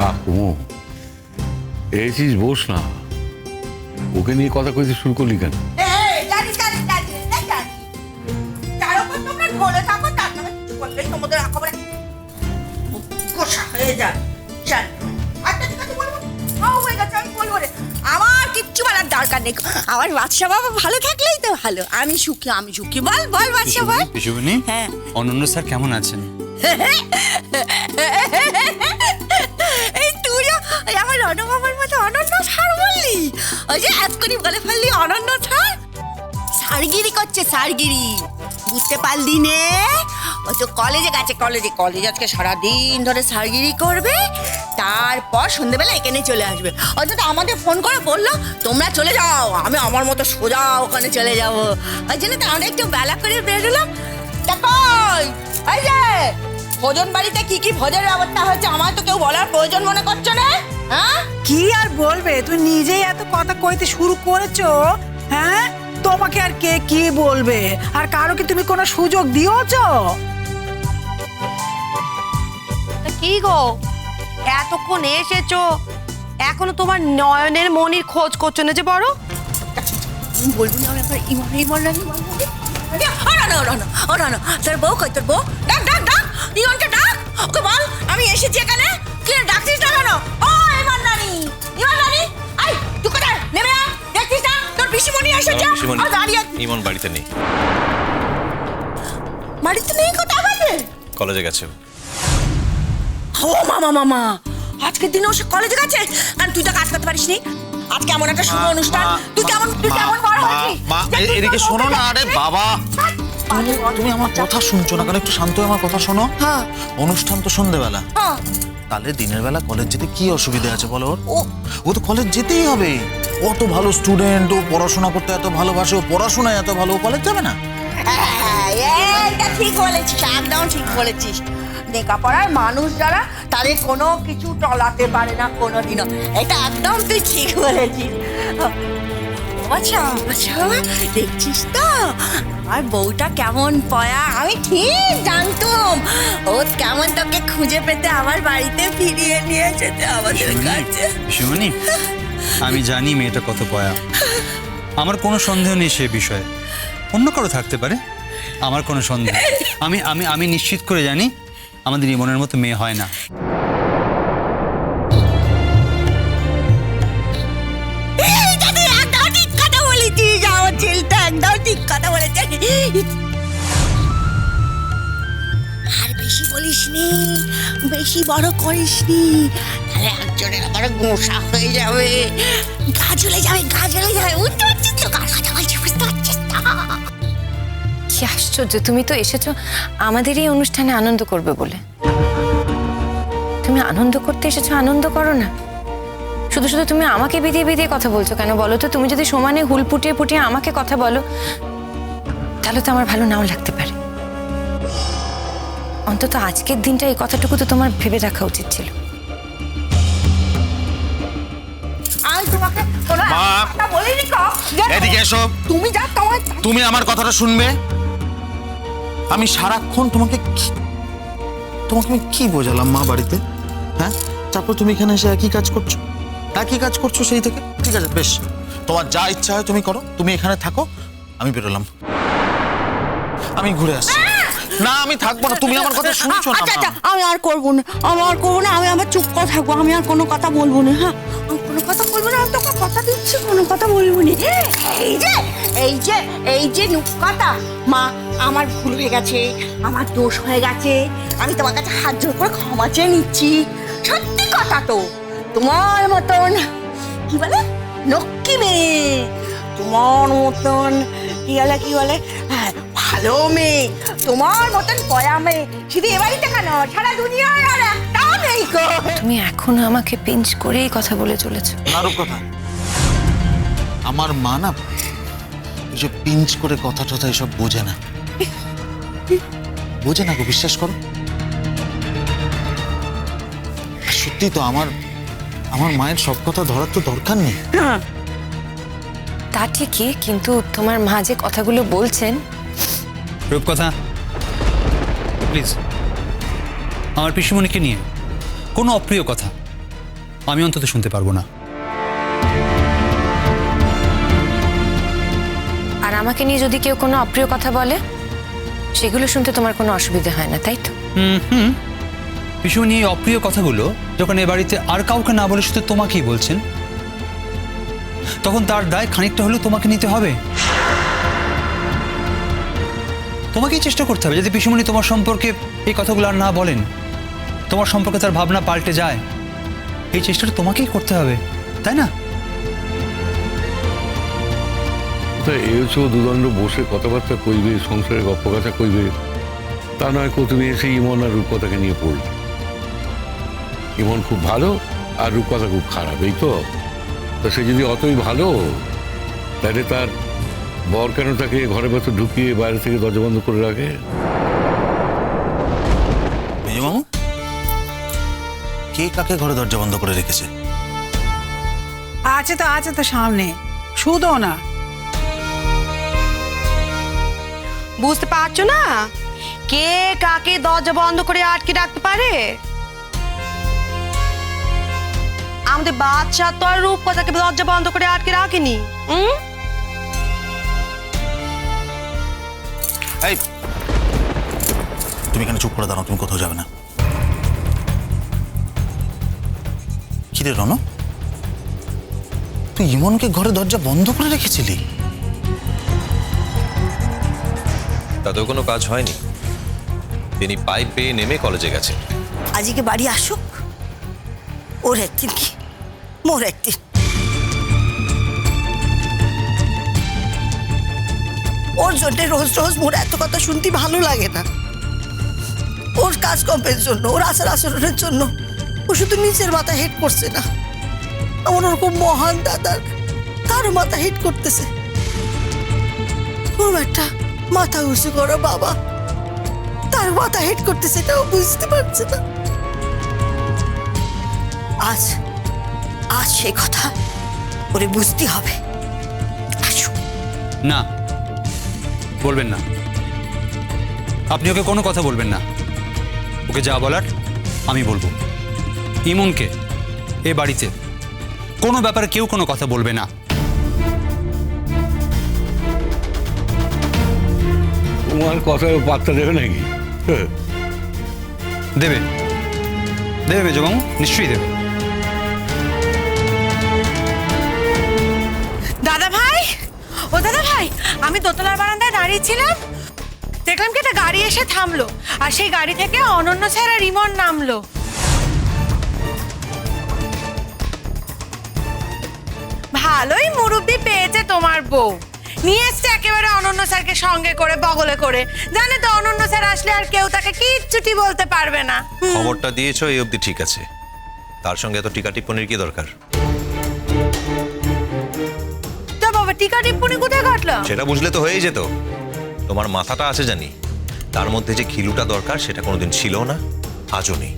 কুমু axis বস না। ওকে নিয়ে কথা কইতে শুরু করলি কেন। আচ্ছা। আমার কিচ্ছু বলার দরকার নেই। আমার বাদশা বাবা ভালো থাকলেই তো ভালো। আমি সুখী আমি সুখী। বল বল বাদশা বল। হ্যাঁ। অনন্য স্যার কেমন আছেন? এই ওই আমার রণবাবার মতো অনন্য ছাড় বললি? ওই যে এক্ষুনি বলে ফেললি অনন্য ছাড় সারগিরি করছে সারগিরি। বুঝতে পারলি নে? ও তো কলেজে গেছে কলেজে, কলেজ আজকে সারাদিন ধরে সারগিরি করবে, তারপর সন্ধ্যেবেলা এখানে চলে আসবে। অন্তত আমাদের ফোন করে বলল, তোমরা চলে যাও, আমি আমার মতো সোজা ওখানে চলে যাব। ওই জন্য তো আমরা একটু বেলা করে বেরোলাম। যে ভোজন বাড়িতে কি কি ভোজের ব্যবস্থা হচ্ছে আমার তো কেউ বলার প্রয়োজন মনে করছ না হ্যাঁ কি আর বলবে তুই নিজেই এত কথা কইতে শুরু করেছ হ্যাঁ তোমাকে আর কে কি বলবে আর কারও কি তুমি কোনো সুযোগ দিয়েছ তা কি গো এতক্ষণ এসেছ এখনও তোমার নয়নের মনির খোঁজ করছ না যে বড় বলব না আমার একবার ইমন ইমন রানি না না না ও না না তোর বউ কই তোর বউ ডাক ডাক ডাক? ওকে বল আমি এসেছি এখানে। কি ডাকছিস না কেন? ও ইমন রানি ইমন রানি আই তুই কোথায় নেমে আয়। দেখছিস না? তোর পিসিমণি এসেছে? ও দাঁড়িয়ে ইমন বাড়িতে নেই। বাড়িতে নেই কোথায় গেছে কলেজে গেছে ও। মামা মামা আজকের দিনে সে কলেজে গেছে? কারণ তুই তো কাজ করতে পারিস নি। আজকে এমন একটা শুভ অনুষ্ঠান। তুই কেমন তুই কেমন বড় হয়েছিস? মা এদিকে শোনো না আরে বাবা। তুমি আমার কথা শুনছো না কেন? একটু শান্ত হয়ে আমার কথা শোনো। হ্যাঁ। অনুষ্ঠান তো সন্ধেবেলা। হ্যাঁ। তাহলে দিনের বেলা কলেজ যেতে কি অসুবিধা আছে বলো ওর? ও। ও তো কলেজ যেতেই হবে। অত ভালো স্টুডেন্ট ও পড়াশোনা করতে এত ভালোবাসে ও পড়াশোনায় এত ভালো ও কলেজ যাবে না? হ্যাঁ, এইটা ঠিক বলেছিস একদম ঠিক বলেছিস। লেখাপড়ার মানুষ যারা তাদের কোনো কিছু টলাতে পারে না কোনোদিনও। এটা একদম তুই ঠিক বলেছিস। আচ্ছা আচ্ছা দেখছিস তো? আর বউটা কেমন পয়া আমি ঠিক জানতাম। ও কেমন তোকে খুঁজে পেতে আমার বাড়িতে ফিরিয়ে নিয়ে যেতে আমাদের কাছে। পিসুমণি আমি জানি মেয়েটা কত পয়া। আমার কোনো সন্দেহ নেই সে বিষয়ে। অন্য কারও থাকতে পারে আমার কোনো সন্দেহ। আমি আমি আমি নিশ্চিত করে জানি আমাদের ইমনের মতো মেয়ে হয় না। আর বেশি বলিসনি বেশি বড় করিসনি তাহলে একজনের আবার গোসা হয়ে যাবে। গা জ্বলে যাবে, গা জ্বলে যাবে। বুঝতে পারছিস তো? কার কথা বলছি বুঝতে পারছিস তো? কি আশ্চর্য, তুমি তো এসেছ আমাদের এই অনুষ্ঠানে আনন্দ করবে বলে। তুমি আনন্দ করতে এসেছ, আনন্দ করো না। শুধু শুধু তুমি আমাকে বিধিয়ে বিধিয়ে কথা বলছো কেন বলো তো? তুমি যদি সমানে হুল ফুটিয়ে ফুটিয়ে আমাকে কথা বলো তাহলে তো আমার ভালো নাও লাগতে পারে। অন্তত আজকের দিনটা এই কথাটুকু তো তোমার ভেবে রাখা উচিত ছিল। এদিকে এসো। তুমি যা তোমার তুমি আমার কথাটা শুনবে? আমি সারাক্ষণ তোমাকে তোমাকে আমি কি বোঝালাম মা বাড়িতে? হ্যাঁ? তারপর তুমি এখানে এসে একই কাজ করছ? একই কাজ করছ সেই থেকে? ঠিক আছে বেশ। তোমার যা ইচ্ছা হয় তুমি করো। তুমি এখানে থাকো আমি বেরোলাম। আমি ঘুরে আসছি। না আমি থাকব না। তুমি আমার কথা শুনছো না আচ্ছা আচ্ছা আমি আর করব না। আমি আর করব না আমি আমার চুপ করে থাকব। আমি আর কোনো কথা বলব না হ্যাঁ? কোনো কথা বলব না আমি তোকে কথা দিচ্ছি কোনো কথা বলব না। এই যে এই যে এই যে কথা মা আমার ভুল হয়ে গেছে আমার দোষ হয়ে গেছে। আমি তোমার কাছে হাত জোর করে ক্ষমা চেয়ে নিচ্ছি। সত্যি কথা তো তোমার মতন কি বলে? লক্ষ্মী মেয়ে। তোমার মতন কি বলে কি বলে? হ্যাঁ, ভালো মেয়ে তোমার মতন পয়া মেয়ে। শুধু এ বাড়িতে কেন? সারা দুনিয়ায় আর একটাও নেই গো। তুমি এখনও আমাকে পিঞ্চ করেই কথা বলে চলেছো। নারক কথা। আমার মা না এসব পিঞ্চ করে কথা টথা এসব বোঝে না। বোঝে না গো বিশ্বাস করো। সত্যি তো আমার আমার মায়ের সব কথা ধরার তো দরকার নেই। তা ঠিকই কিন্তু তোমার মা যে কথাগুলো বলছেন রূপকথা। প্লিজ আমার পিসুমণিকে নিয়ে কোনো অপ্রিয় কথা আমি অন্তত শুনতে পারব না। আর আমাকে নিয়ে যদি কেউ কোনো অপ্রিয় কথা বলে সেগুলো শুনতে তোমার কোনো অসুবিধা হয় না তাই তো? হুম হুম। পিসুমণি এই অপ্রিয় কথাগুলো যখন এ বাড়িতে আর কাউকে না বলে শুধু তোমাকেই বলছেন তখন তার দায় খানিকটা হলেও তোমাকে নিতে হবে। তোমাকেই চেষ্টা করতে হবে যাতে পিসুমণি তোমার সম্পর্কে এই কথাগুলো আর না বলেন। তোমার সম্পর্কে তার ভাবনা পাল্টে যায়। এই চেষ্টাটা তোমাকেই করতে হবে, তাই না? তা এসো দুদণ্ড বসে কথাবার্তা কইবে সংসারে গপ্প কথা কইবে। তা নয় কো, তুমি এসে ইমন আর রূপকথাকে নিয়ে পড়লে। ইমন খুব ভালো আর রূপকথা খুব খারাপ, এই তো? তা সে যদি অতই ভালো, তাহলে তার বর কেন তাকে ঘরের ভেতর ঢুকিয়ে বাইরে থেকে দরজা বন্ধ করে রাখে? মেজমামু কে কাকে ঘরে দরজা বন্ধ করে রেখেছে? আছে তো আছে তো সামনে। শুধো না। বুঝতে পারছ না? কে কাকে দরজা বন্ধ করে আটকে রাখতে পারে? আমাদের বাচ্চা তো আর রূপকথাকে দরজা বন্ধ করে আটকে রাখেনি হুম এই। তুমি এখানে চুপ করে দাঁড়াও তুমি কোথাও যাবে না। কি রে রণ তুই ইমনকে ঘরে দরজা বন্ধ করে রেখেছিলি? তাতেও কোনো কাজ হয়নি। তিনি পাইপ পেয়ে নেমে কলেজে গেছেন। আজকে বাড়ি আসুক। ওর একদিন কি? মোর একদিন। ওর জন্য রোজ রোজ মোর এত কথা শুনতে ভালো লাগে না। ওর কাজ কাজকর্মের জন্য, ওর আচার আচরণের জন্য, ও শুধু নিজের মাথা হেড করছে না। আমার ওরকম মহান দাদার, তারও মাথা হেড করতেছে। ওর একটা মাথা উঁচু করো বাবা। তার মাথা হেড করতেছে, এটাও বুঝতে পারছে না। আজ আজ সে কথা ওরে বুঝতে হবে। না বলবেন না। আপনি ওকে কোনো কথা বলবেন না। ওকে যা বলার আমি বলব। ইমনকে এ বাড়িতে কোনো ব্যাপারে কেউ কোনো কথা বলবে না। তোমার কথা পাত্তা দেবে নাকি। দেবে। দেবে মেজবাবু নিশ্চয়ই দেবে। আমি দোতলার বারান্দায় দাঁড়িয়ে ছিলাম। দেখলাম কি একটা গাড়ি এসে থামলো, আর সেই গাড়ি থেকে অনন্য স্যার আর রিমন নামলো। ভালোই মুরব্বি পেয়েছে তোমার বউ। নিয়ে এসছে একেবারে অনন্য স্যারকে সঙ্গে করে, বগলে করে। জানে তো অনন্য স্যার আসলে আর কেউ তাকে কিচ্ছুটি বলতে পারবে না। খবরটা দিয়েছ, এই অবধি ঠিক আছে। তার সঙ্গে এত টিকা টিপ্পনির কি দরকার? টিকা টিপ্পনি কোথায় কাটলাম সেটা বুঝলে তো হয়েই যেত। তোমার মাথাটা আছে জানি। তার মধ্যে যে খিলুটা দরকার, সেটা কোনোদিন ছিল না, আজও নেই।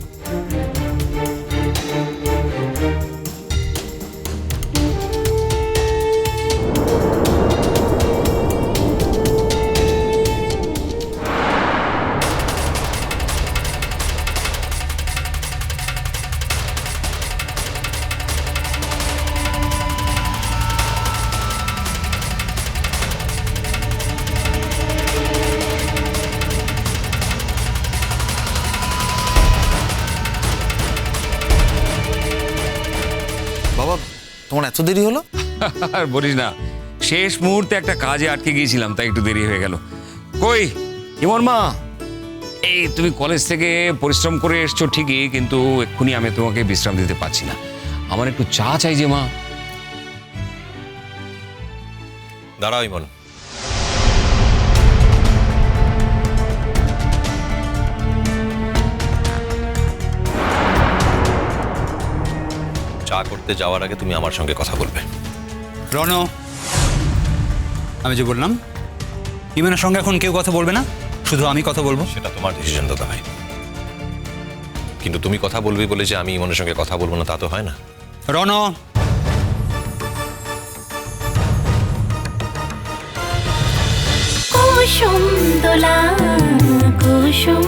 তোমার এত দেরি হলো? আর বলিস না শেষ মুহূর্তে একটা কাজে আটকে গিয়েছিলাম তাই একটু দেরি হয়ে গেল। কই? ইমন মা? এই তুমি কলেজ থেকে পরিশ্রম করে এসছো ঠিকই কিন্তু এক্ষুনি আমি তোমাকে বিশ্রাম দিতে পারছি না। আমার একটু চা চাই যে মা। দাঁড়াও ইমন। করতে যাওয়ার আগে তুমি আমার সঙ্গে কথা বলবে। রণ আমি যে বললাম ইমনের সঙ্গে এখন কেউ কথা বলবে না? শুধু আমি কথা বলব? সেটা তোমার ডিসিশন দাদা ভাই। কিন্তু তুমি কথা বলবি বলে যে আমি ইমনের সঙ্গে কথা বলব না তা তো হয় না। রণ কুসুম দোলা কুসুম